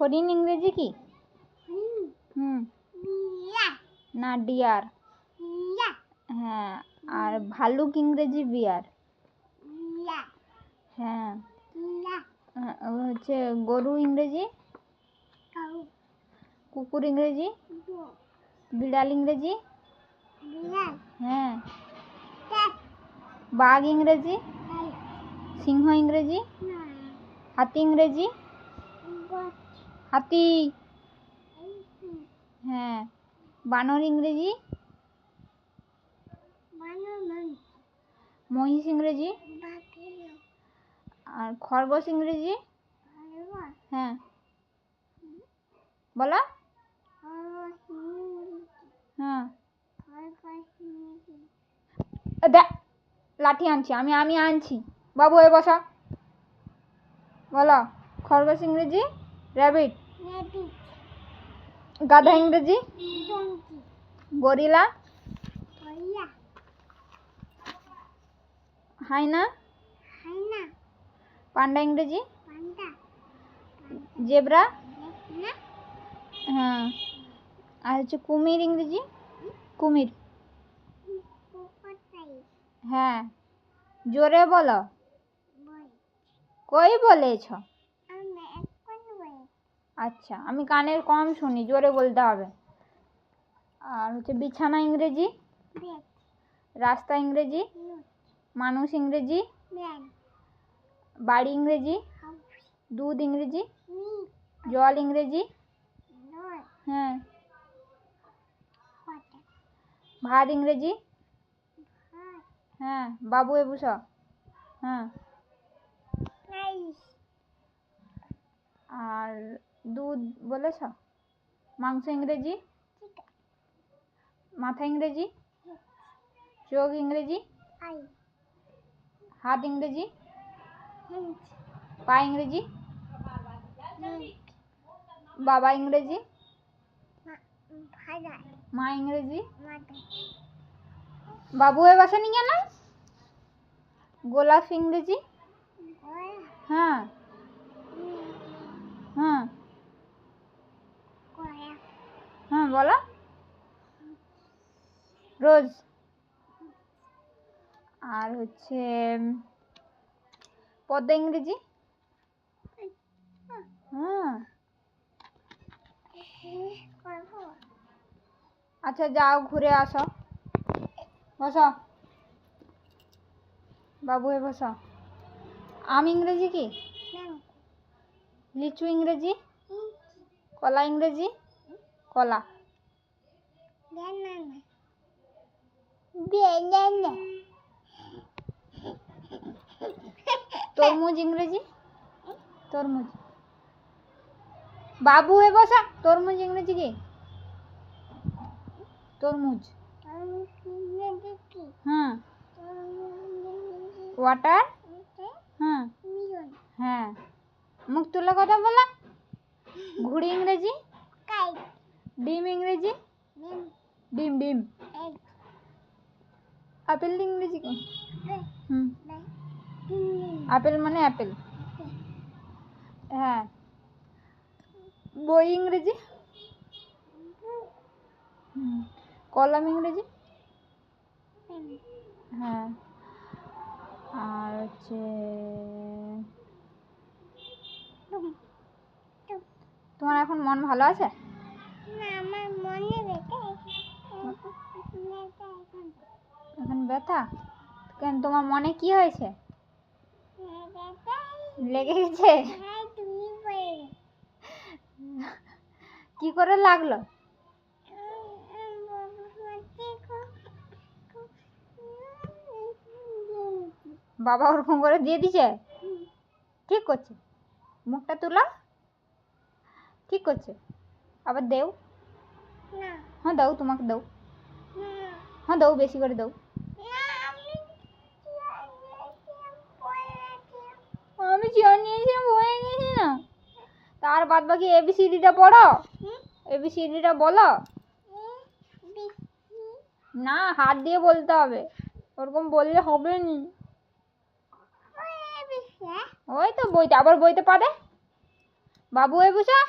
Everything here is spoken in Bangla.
হরিণ ইংরেজি কি? হুম। না ডিয়ার। হ্যাঁ আর ভালুক ইংরেজি বিয়ার। হ্যাঁ। হচ্ছে গরু ইংরেজি। কুকুর ইংরেজি। বিড়াল ইংরেজি। হ্যাঁ। বাঘ ইংরেজি। সিংহ ইংরেজি। হাতি ইংরেজি। হাতি। হ্যাঁ। বানর ইংরেজি? মহিষ ইংরেজি? আর খরগোশ ইংরেজি? হ্যাঁ। বলো। হ্যাঁ। দেখ লাঠি আনছি আমি আমি আনছি। বাবু এ বসা। বলো, খরগোশ ইংরেজি? র্যাবিট গাধা ইংরেজি? গরিলা হাইনা পান্ডা ইংরেজি? জেব্রা হ্যাঁ। আর হচ্ছে কুমির ইংরেজি? কুমির। হ্যাঁ। জোরে বলো। কই বলেছ? আচ্ছা আমি কানের কম শুনি, জোরে বলতে হবে। আর হচ্ছে বিছানা ইংরেজি? রাস্তা ইংরেজি? মানুষ ইংরেজি? বাড়ি ইংরেজি? দুধ ইংরেজি? জল ইংরেজি? হ্যাঁ। ভাত ইংরেজি? হ্যাঁ বাবু এ বুঝ হ্যাঁ। আর দুধ বলেছ মাংস ইংরেজি ঠিক মাথা ইংরেজি চোখ ইংরেজি আই হাত ইংরেজি হেন্ট পা ইংরেজি নেক বাবা ইংরেজি ভাজা মা ইংরেজি মাথা বাবু এ বাসা নিয়ে না গোলাপ ইংরেজি গলা হ্যাঁ হ্যাঁ গলা হ্যাঁ বলো। রোজ। আর হচ্ছে পদ্মা ইংরেজি? হ্যাঁ। আচ্ছা যাও, ঘুরে আসো। বসো। বাবু এ বসো। আম ইংরেজি কি? লিচু ইংরেজি? কলা ইংরেজি? কলা। তরমুজ ইংরেজি? তরমুজ। বাবু এ বসা। তরমুজ ইংরেজি কি? তরমুজ। হ্যাঁ ওয়াটার হ্যাঁ হ্যাঁ। মুখ তুলে কথা বলা। ঘুড়ি ইংরেজি? ডিম ইংরেজি? ডিম। ডিম আপেল ইংরেজি কি হুম। আপেল মানে অ্যাপেল। হ্যাঁ। বই ইংরেজি? হুম। কলম ইংরেজি? হ্যাঁ। আর হচ্ছে তোমার এখন মন ভালো আছে না আমার মনে রেখে এখন এখন ব্যথা কেন তোমার মনে কি হয়েছে? লেগে গেছে? কি করে লাগল? বাবা ওরকম করে দিয়ে দিছে ঠিক করছে। মুখটা তুলো। ঠিক করছে। আবার দেও। হ্যাঁ দাও তোমাকে দাও। হ্যাঁ দাও বেশি করে দাও না আমি আমি চেয়ার নিয়েছিলাম হয়ে গেছি না তার বাদ বাকি এবিসিডিটা পড়ো। এবিসিডিটা বলো। না হাত দিয়ে বলতে হবে। ওরকম বললে হবে নি। ওই তো বইতে আবার বইতে পারে? বাবু এ বুঝা